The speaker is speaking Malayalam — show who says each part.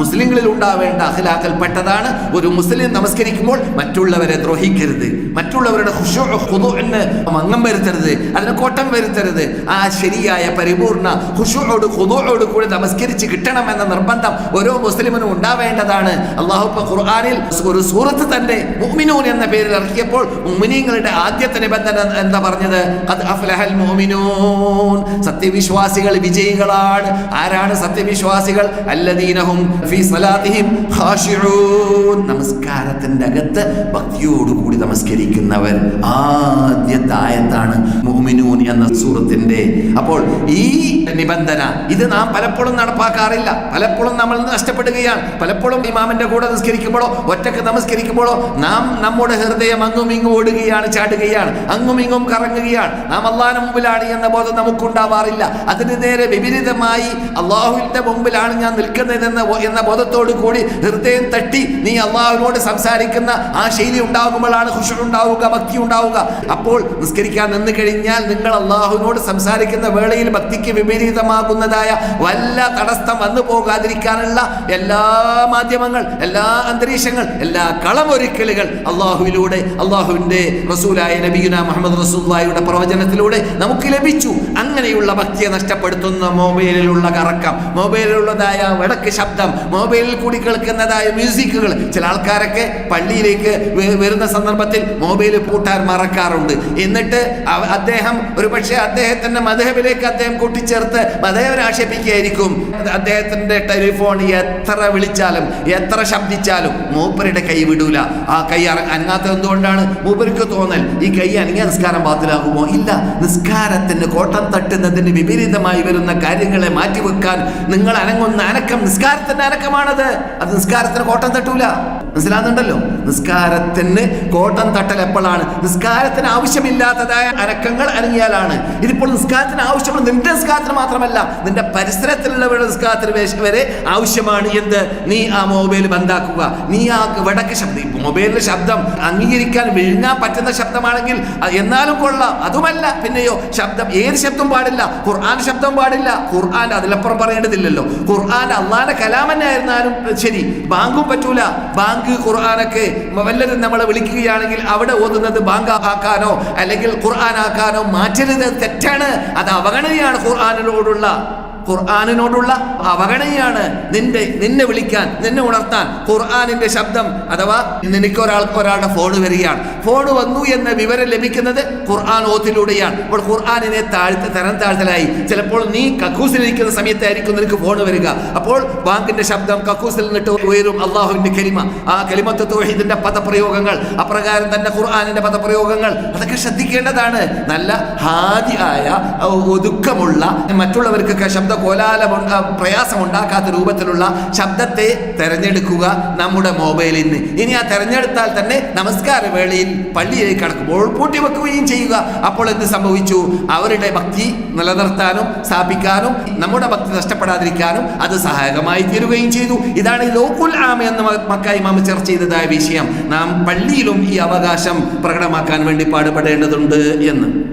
Speaker 1: മുസ്ലിങ്ങളിൽ ഉണ്ടാവേണ്ട അഖിലാക്കൽപ്പെട്ടതാണ് ഒരു മുസ്ലിം നമസ്കരിക്കുമ്പോൾ മറ്റുള്ളവരെ ദ്രോഹിക്കരുത്. മറ്റുള്ളവരുടെ ഖുദൂഇന് മങ്ങം വരുത്തരുത്. അതിന് കോട്ടം വരുത്തരുത്. ആ ശരിയായ പരിപൂർണ ഖുശൂഓട് ഖുദൂഓട് കൂടി നമസ്കരിച്ച് കിട്ടണം എന്ന നിർബന്ധം ഓരോ മുസ്ലിമിനും ഉണ്ടാവേണ്ടതാണ്. അള്ളാഹുപ്പ ഖുർആാനിൽ ഒരു സൂറത്ത് തന്നെ മുഅ്മിനൂൻ എന്ന പേരിൽ ഇറക്കിയപ്പോൾ മുഅ്മിനീങ്ങളുടെ ആദ്യത്തെ നിബന്ധന എന്താ പറഞ്ഞത്? അഫ്ലഹൽ സത്യവിശ്വാസികൾ വിജയികളാണ്. ആരാണ് സത്യവിശ്വാസികൾ? അല്ലദീനഹും നമസ്കാരത്തിന്റെ അകത്ത് ഭക്തിയോടുകൂടി നമസ്കരിക്കുന്നവർ ആദ്യത്തെ ആയത്താണ് മുഅ്മിനൂൻ എന്ന സൂറത്തിന്റെ അപ്പോൾ ഈ നിബന്ധന ഇത് നാം പലപ്പോഴും നടപ്പാക്കാറില്ല. പലപ്പോഴും നമ്മൾ നഷ്ടപ്പെടുകയാണ് പലപ്പോഴും ഇമാമിന്റെ കൂടെ നമസ്കരിക്കുമ്പോഴോ ഒറ്റയ്ക്ക് നമസ്കരിക്കുമ്പോഴോ നാം നമ്മുടെ ഹൃദയം അങ്ങും ഇങ്ങും ഓടുകയാണ് ചാടുകയാണ് അങ്ങും ഇങ്ങും കറങ്ങുകയാണ്. നാം അള്ളാഹിന് മുമ്പിലാണ് എന്ന ബോധം നമുക്കുണ്ടാവാറില്ല. അതിന് നേരെ വിപരീതമായി അള്ളാഹുവിന്റെ മുമ്പിലാണ് ഞാൻ നിൽക്കുന്നതെന്ന ബോ- എന്ന ബോധത്തോടു കൂടി ഹൃദയം തട്ടി നീ അള്ളാഹുവിനോട് സംസാരിക്കുന്ന ആ ശൈലി ഉണ്ടാകുമ്പോഴാണ് ഖുഷു ഉണ്ടാവുക ഭക്തി ഉണ്ടാവുക. അപ്പോൾ നിസ്കരിക്കാൻ നിന്ന് കഴിഞ്ഞാൽ നിങ്ങൾ അള്ളാഹുവിനോട് സംസാരിക്കുന്ന വേളയിൽ ഭക്തിക്ക് വിപരീതമാകുന്നതായ വല്ല തടസ്സം വന്നു പോകാതിരിക്കാനുള്ള എല്ലാ മാധ്യമങ്ങൾ എല്ലാ അന്തരീക്ഷങ്ങൾ എല്ലാ കളമൊരുക്കലുകൾ അള്ളാഹുവിലൂടെ അള്ളാഹുവിന്റെ റസൂലായ നബിയുന മുഹമ്മദ് റസൂല്ലായുടെ പ്രവചനത്തിലൂടെ നമുക്ക് ലഭിച്ചു. അങ്ങനെയുള്ള ഭക്തിയെ നഷ്ടപ്പെടുത്തുന്ന മൊബൈലിലുള്ള കറക്കം മൊബൈലിലുള്ളതായ വടക്ക് ശബ്ദം മൊബൈലിൽ കൂടി കേൾക്കുന്നതായ മ്യൂസിക്കുകൾ. ചില ആൾക്കാരൊക്കെ പള്ളിയിലേക്ക് വരുന്ന സന്ദർഭത്തിൽ മൊബൈൽ പൂട്ടാൻ മറക്കാറുണ്ട്. എന്നിട്ട് അദ്ദേഹം ഒരു പക്ഷേ അദ്ദേഹത്തിന്റെ മതഹബിലേക്ക് അദ്ദേഹം കൂട്ടിച്ചേർത്ത് മതേവരെ ആക്ഷേപിക്കുകയായിരിക്കും. അദ്ദേഹത്തിന്റെ ടെലിഫോൺ എത്ര വിളിച്ചാലും എത്ര ശബ്ദിച്ചാലും മൂപ്പരുടെ കൈ വിടൂല. ആ കൈ അനങ്ങാത്തത് എന്തുകൊണ്ടാണ്? മൂപ്പർക്ക് തോന്നൽ ഈ കൈ അനങ്ങിയ നിസ്കാരം പാത്തിലാകുമോ ഇല്ല. നിസ്കാരത്തിന് കോട്ടം തട്ടുന്നതിന് വിപരീതമായി വരുന്ന കാര്യങ്ങളെ മാറ്റിവെക്കാൻ നിങ്ങൾ അനങ്ങുന്ന അനക്കം നിസ്കാരത്തിന്റെ അനക്കമാണത് അത് നിസ്കാരത്തിന് കോട്ടം തട്ടൂല. മനസ്സിലാകുന്നുണ്ടല്ലോ? നിസ്കാരത്തിന് കോട്ടം തട്ടൽ എപ്പോഴാണ്? നിസ്കാരത്തിന് ആവശ്യമില്ലാത്തതായ അനക്കങ്ങൾ അനങ്ങിയാലാണ്. ഇതിപ്പോൾ നിസ്കാരത്തിന് ആവശ്യമുള്ള നിന്റെ നിസ്കാരത്തിന് മാത്രമല്ല നിന്റെ പരിസരത്തിലുള്ളവരുടെ നിസ്കാരത്തിന് വരെ ആവശ്യമാണ് എന്ത്? നീ ആ മൊബൈൽ ബന്ധാക്കുക നീ ആ വടക്ക് ശബ്ദം മൊബൈലിന്റെ ശബ്ദം അംഗീകരിക്കാൻ വിഴുങ്ങാൻ പറ്റുന്ന ശബ്ദമാണെങ്കിൽ എന്നാലും കൊള്ളാം. അതുമല്ല പിന്നെയോ ശബ്ദം ഏത് ശബ്ദം പാടില്ല? ഖുർആൻ ശബ്ദം പാടില്ല. ഖുർആൻ അതിലപ്പുറം പറയേണ്ടതില്ലല്ലോ. ഖുർആൻ അള്ളാന്റെ കലാം ആയിരുന്നാലും ശരി ബാങ്കും പറ്റൂല. ബാങ്ക് ഖുർആാനൊക്കെ വല്ലതും നമ്മളെ വിളിക്കുകയാണെങ്കിൽ അവിടെ ഓതുന്നത് ബാങ്ക് ആക്കാനോ അല്ലെങ്കിൽ ഖുർആൻ ആക്കാനോ മാറ്റരുത്. തെറ്റാണ്. അത് അവഗണനയാണ് ഖുർആാനിനോടുള്ള. ഖുർആാനിനോടുള്ള അവഗണനയാണ് നിന്റെ നിന്നെ വിളിക്കാൻ നിന്നെ ഉണർത്താൻ. ഖുർആാനിന്റെ ശബ്ദം അഥവാ നിനക്ക് ഒരാൾക്ക് ഒരാളുടെ ഫോൺ വരികയാണ്. ഫോൺ വന്നു എന്ന വിവരം ലഭിക്കുന്നത് ഖുർആൻ ഓത്തിലൂടെയാണ്. അപ്പോൾ ഖുർആാനിനെ താഴ്ത്ത തരം താഴ്ത്തലായി. ചിലപ്പോൾ നീ കക്കൂസിലിരിക്കുന്ന സമയത്തായിരിക്കും നിനക്ക് ഫോൺ വരിക. അപ്പോൾ ബാങ്കിന്റെ ശബ്ദം കക്കൂസിൽ നിന്നിട്ട് ഉയരും അള്ളാഹുവിന്റെ കലിമ. ആ കലിമത്ത് തൗഹീദിന്റെ പദപ്രയോഗങ്ങൾ അപ്രകാരം തന്നെ ഖുർആാനിന്റെ പദപ്രയോഗങ്ങൾ അതൊക്കെ ശ്രദ്ധിക്കേണ്ടതാണ്. നല്ല ഹാദിയായ ഒതുക്കമുള്ള മറ്റുള്ളവർക്കൊക്കെ ശബ്ദ കോലാലം പ്രയാസം ഉണ്ടാക്കാത്ത രൂപത്തിലുള്ള ശബ്ദത്തെ തിരഞ്ഞെടുക്കുക നമ്മുടെ മൊബൈലിൽ നിന്ന് ഇനി ആ തെരഞ്ഞെടുത്താൽ തന്നെ നമസ്കാര വേളയിൽ പള്ളിയിലേക്ക് കടക്കുമ്പോൾ പൂട്ടി വെക്കുകയും ചെയ്യുക. അപ്പോൾ എന്ത് സംഭവിച്ചു? അവരുടെ ഭക്തി നിലനിർത്താനും സ്ഥാപിക്കാനും നമ്മുടെ ഭക്തി നഷ്ടപ്പെടാതിരിക്കാനും അത് സഹായകമായി തീരുകയും ചെയ്തു. ഇതാണ് ലോക്കുൽ ആമ എന്ന് മക്കായി മാമ ചർച്ച ചെയ്തതായ വിഷയം. നാം പള്ളിയിലും ഈ അവകാശം പ്രകടമാക്കാൻ വേണ്ടി പാടുപെടേണ്ടതുണ്ട് എന്ന്.